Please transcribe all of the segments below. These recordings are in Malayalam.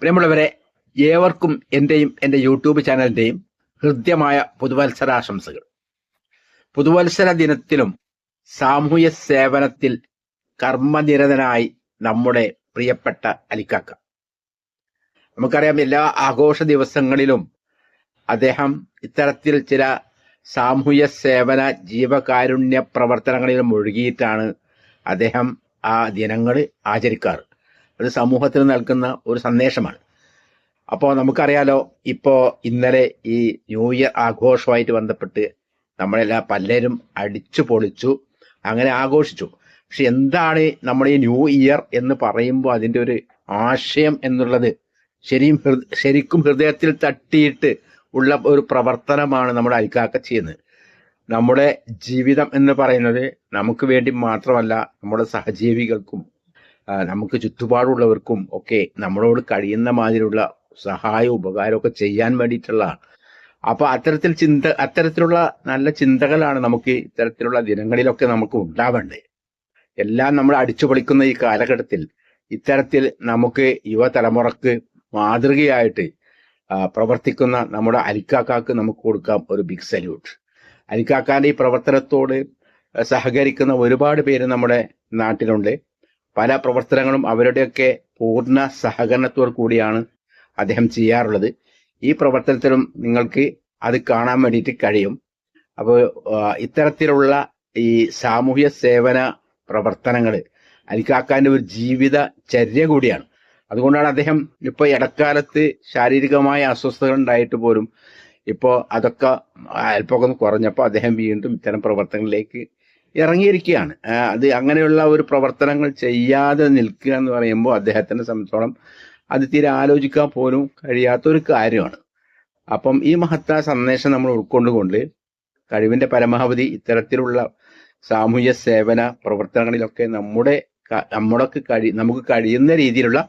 പ്രിയമുള്ളവരെ ഏവർക്കും എന്റെയും എന്റെ യൂട്യൂബ് ചാനലിന്റെയും ഹൃദ്യമായ പുതുവത്സരാശംസകൾ. പുതുവത്സര ദിനത്തിലും സാമൂഹ്യ സേവനത്തിൽ കർമ്മനിരതനായി നമ്മുടെ പ്രിയപ്പെട്ട അലിക്കാക്ക. നമുക്കറിയാം എല്ലാ ആഘോഷ ദിവസങ്ങളിലും അദ്ദേഹം ഇത്തരത്തിൽ ചില സാമൂഹ്യ സേവന ജീവകാരുണ്യ പ്രവർത്തനങ്ങളിൽ മുഴുകിയിട്ടാണ് അദ്ദേഹം ആ ദിനങ്ങൾ ആചരിക്കാറ്. അത് സമൂഹത്തിന് നൽകുന്ന ഒരു സന്ദേശമാണ്. അപ്പോൾ നമുക്കറിയാലോ ഇപ്പോൾ ഇന്നലെ ഈ ന്യൂ ഇയർ ആഘോഷമായിട്ട് ബന്ധപ്പെട്ട് നമ്മളെല്ലാം പലരും അടിച്ചു പൊളിച്ചു അങ്ങനെ ആഘോഷിച്ചു. പക്ഷെ എന്താണ് നമ്മൾ ഈ ന്യൂ ഇയർ എന്ന് പറയുമ്പോൾ അതിന്റെ ഒരു ആശയം എന്നുള്ളത്? ശരിയും ശരിക്കും ഹൃദയത്തിൽ തട്ടിയിട്ട് ഉള്ള ഒരു പ്രവർത്തനമാണ് നമ്മുടെ അരിക്കാക്ക ചെയ്യുന്നത്. നമ്മുടെ ജീവിതം എന്ന് പറയുന്നത് നമുക്ക് വേണ്ടി മാത്രമല്ല നമ്മുടെ സഹജീവികൾക്കും നമുക്ക് ചുറ്റുപാടുള്ളവർക്കും ഒക്കെ നമ്മളോട് കഴിയുന്ന മാതിരിയുള്ള സഹായവും ഉപകാരമൊക്കെ ചെയ്യാൻ വേണ്ടിയിട്ടുള്ളതാണ്. അപ്പൊ അത്തരത്തിൽ ചിന്ത അത്തരത്തിലുള്ള നല്ല ചിന്തകളാണ് നമുക്ക് ഇത്തരത്തിലുള്ള ദിനങ്ങളിലൊക്കെ നമുക്ക് ഉണ്ടാവേണ്ടത്. എല്ലാം നമ്മൾ അടിച്ചു പൊളിക്കുന്ന ഈ കാലഘട്ടത്തിൽ ഇത്തരത്തിൽ നമുക്ക് യുവതലമുറക്ക് മാതൃകയായിട്ട് പ്രവർത്തിക്കുന്ന നമ്മുടെ അലിക്കാക്കാക്ക് നമുക്ക് കൊടുക്കാം ഒരു ബിഗ് സല്യൂട്ട് അലിക്കാക്കാന്റെ ഈ പ്രവർത്തനത്തോട് സഹകരിക്കുന്ന ഒരുപാട് പേര് നമ്മുടെ നാട്ടിലുണ്ട്. പല പ്രവർത്തനങ്ങളും അവരുടെയൊക്കെ പൂർണ സഹകരണത്തോടു കൂടിയാണ് അദ്ദേഹം ചെയ്യാറുള്ളത്. ഈ പ്രവർത്തനത്തിലും നിങ്ങൾക്ക് അത് കാണാൻ വേണ്ടിയിട്ട് കഴിയും. അപ്പോൾ ഇത്തരത്തിലുള്ള ഈ സാമൂഹ്യ സേവന പ്രവർത്തനങ്ങൾ അലിക്കാക്കാന്റെ ഒരു ജീവിത ചര്യ കൂടിയാണ്. അതുകൊണ്ടാണ് അദ്ദേഹം ഇപ്പൊ ഇടക്കാലത്ത് ശാരീരികമായ അസ്വസ്ഥതകൾ ഉണ്ടായിട്ട് പോലും ഇപ്പോ അതൊക്കെ അല്പമൊക്കെ കുറഞ്ഞപ്പോൾ അദ്ദേഹം വീണ്ടും ഇത്തരം പ്രവർത്തനങ്ങളിലേക്ക് ഇറങ്ങിയിരിക്കുകയാണ്. അത് അങ്ങനെയുള്ള ഒരു പ്രവർത്തനങ്ങൾ ചെയ്യാതെ നിൽക്കുക എന്ന് പറയുമ്പോൾ അദ്ദേഹത്തിനെ സംബന്ധിച്ചോളം അത് തീരെ ആലോചിക്കാൻ പോലും കഴിയാത്തൊരു കാര്യമാണ്. അപ്പം ഈ മഹത്തായ സന്ദേശം നമ്മൾ ഉൾക്കൊണ്ടുകൊണ്ട് കഴിവിന്റെ പരമാവധി ഇത്തരത്തിലുള്ള സാമൂഹ്യ സേവന പ്രവർത്തനങ്ങളിലൊക്കെ നമ്മുടെ നമ്മളൊക്കെ കഴി നമുക്ക് കഴിയുന്ന രീതിയിലുള്ള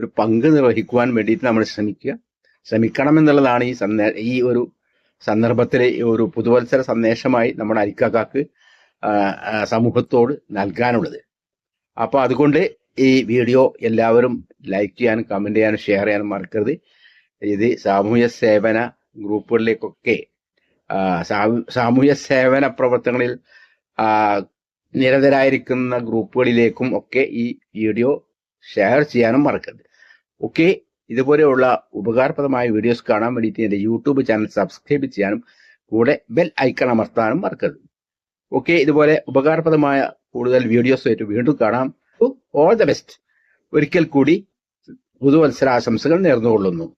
ഒരു പങ്ക് നിർവഹിക്കുവാൻ വേണ്ടിയിട്ട് നമ്മൾ ശ്രമിക്കുക. ശ്രമിക്കണം എന്നുള്ളതാണ് ഈ സന്ദേ ഈ ഒരു സന്ദർഭത്തിലെ ഒരു പുതുവത്സര സന്ദേശമായി നമ്മുടെ അരിക്കാക്കാക്ക് സമൂഹത്തോട് നൽകാനുള്ളത്. അപ്പോൾ അതുകൊണ്ട് ഈ വീഡിയോ എല്ലാവരും ലൈക്ക് ചെയ്യാനും കമന്റ് ചെയ്യാനും ഷെയർ ചെയ്യാനും മറക്കരുത്. ഇത് സാമൂഹ്യ സേവന ഗ്രൂപ്പുകളിലേക്കൊക്കെ സാമൂഹ്യ സേവന പ്രവർത്തനങ്ങളിൽ നിരതരായിരിക്കുന്ന ഗ്രൂപ്പുകളിലേക്കും ഒക്കെ ഈ വീഡിയോ ഷെയർ ചെയ്യാനും മറക്കരുത്. ഓക്കെ ഇതുപോലെയുള്ള ഉപകാരപ്രദമായ വീഡിയോസ് കാണാൻ വേണ്ടിയിട്ട് എന്റെ യൂട്യൂബ് ചാനൽ സബ്സ്ക്രൈബ് ചെയ്യാനും കൂടെ ബെൽ ഐക്കൺ അമർത്താനും മറക്കരുത്. ഓക്കെ ഇതുപോലെ ഉപകാരപ്രദമായ കൂടുതൽ വീഡിയോസ് ആയിട്ട് വീണ്ടും കാണാം. All the best. ഒരിക്കൽ കൂടി പുതുവത്സരാശംസകൾ നേർന്നുകൊള്ളുന്നു.